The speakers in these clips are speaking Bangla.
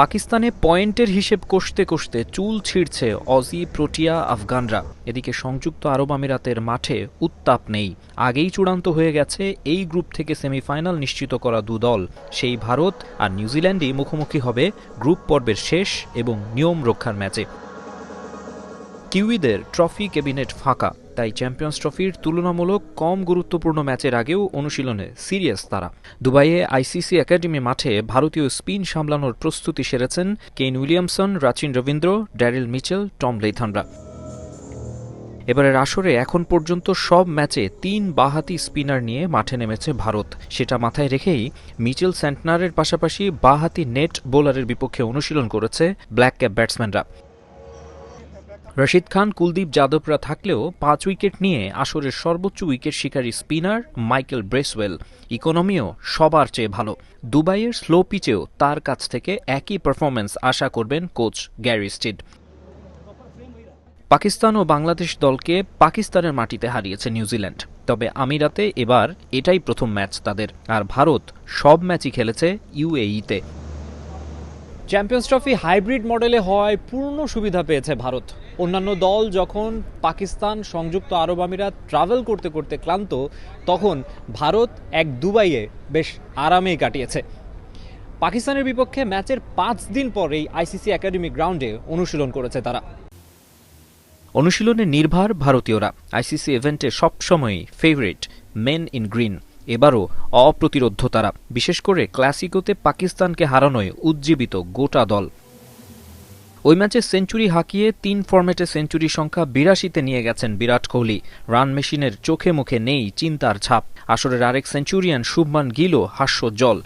পাকিস্তানে পয়েন্টের হিসেব কষতে কষতে চুল ছিঁড়ছে অজি, প্রোটিয়া, আফগানরা। এদিকে সংযুক্ত আরব আমিরাতের মাঠে উত্তাপ নেই। আগেই চূড়ান্ত হয়ে গেছে এই গ্রুপ থেকে সেমিফাইনাল নিশ্চিত করা দু দল। সেই ভারত আর নিউজিল্যান্ডই মুখোমুখি হবে গ্রুপ পর্বের শেষ এবং নিয়ম রক্ষার ম্যাচে। কিউইদের ট্রফি ক্যাবিনেট ফাঁকা, তাই চ্যাম্পিয়ন্স ট্রফির তুলনামূলক কম গুরুত্বপূর্ণ ম্যাচের আগেও অনুশীলনে সিরিয়াস তারা। দুবাইয়ে আইসিসি একাডেমি মাঠে ভারতীয় স্পিন সামলানোর প্রস্তুতি সেরেছেন কেন Williamson, Rachin Ravindra, Daryl Mitchell, Tom লেথানরা এবারের আসরে এখন পর্যন্ত সব ম্যাচে তিন বাহাতি স্পিনার নিয়ে মাঠে নেমেছে ভারত। সেটা মাথায় রেখেই মিচেল সেন্টনারের পাশাপাশি বাহাতি নেট বোলারের বিপক্ষে অনুশীলন করেছে ব্ল্যাক ক্যাপ ব্যাটসম্যানরা। রশিদ খান, কুলদীপ যাদবরা থাকলেও পাঁচ উইকেট নিয়ে আসরের সর্বোচ্চ উইকেট শিকারী স্পিনার মাইকেল ব্রেসওয়েল ইকোনমিও সবার চেয়ে ভালো। দুবাইয়ের স্লো পিচেও তার কাছ থেকে একই পারফরম্যান্স আশা করবেন কোচ গ্যারি স্টিড। পাকিস্তান ও বাংলাদেশ দলকে পাকিস্তানের মাটিতে হারিয়েছে নিউজিল্যান্ড। তবে আমিরাতে এবার এটাই প্রথম ম্যাচ তাদের। আর ভারত সব ম্যাচই খেলেছে ইউএইতে। চ্যাম্পিয়ন্স ট্রফি হাইব্রিড মডেলে হওয়ায় পূর্ণ সুবিধা পেয়েছে ভারত। অন্যান্য দল যখন পাকিস্তান, সংযুক্ত আরব আমিরাত ট্রাভেল করতে করতে ক্লান্ত, তখন ভারত এক দুবাইয়ে বেশ আরামেই কাটিয়েছে। পাকিস্তানের বিপক্ষে ম্যাচের পাঁচ দিন পরেই আইসিসি একাডেমি গ্রাউন্ডে অনুশীলন করেছে তারা। অনুশীলনে নির্ভার ভারতীয়রা। আইসিসি ইভেন্টে সবসময়ই ফেভারিট মেন ইন গ্রিন এবারও অপ্রতিরোধ্য তারা, বিশেষ করে ক্লাসিকোতে পাকিস্তানকে হারানোয় উজ্জীবিত গোটা দল। ওই ম্যাচে সেঞ্চুরি হাঁকিয়ে তিন ফরম্যাটে সেঞ্চুরি সংখ্যা বিরাশিতে নিয়ে গেছেন বিরাট কোহলি। রান মেশিনের চোখে মুখে নেই চিন্তার ছাপ। আসরের আরেক সেঞ্চুরিয়ান শুভমান গিলও হাস্যজ্জ্বল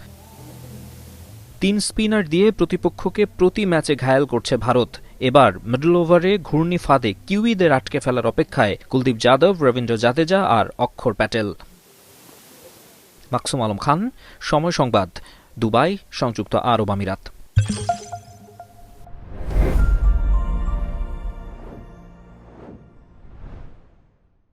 তিন স্পিনার দিয়ে প্রতিপক্ষকে প্রতি ম্যাচে ঘায়াল করছে ভারত। এবার মিডল ওভারে ঘূর্ণি ফাঁদে কিউইদের আটকে ফেলার অপেক্ষায় কুলদীপ যাদব, রবীন্দ্র জাদেজা আর অক্ষর প্যাটেল। মাকসুম আলম খান। সময় সংবাদ দুবাই সংযুক্ত আরব আমিরাত।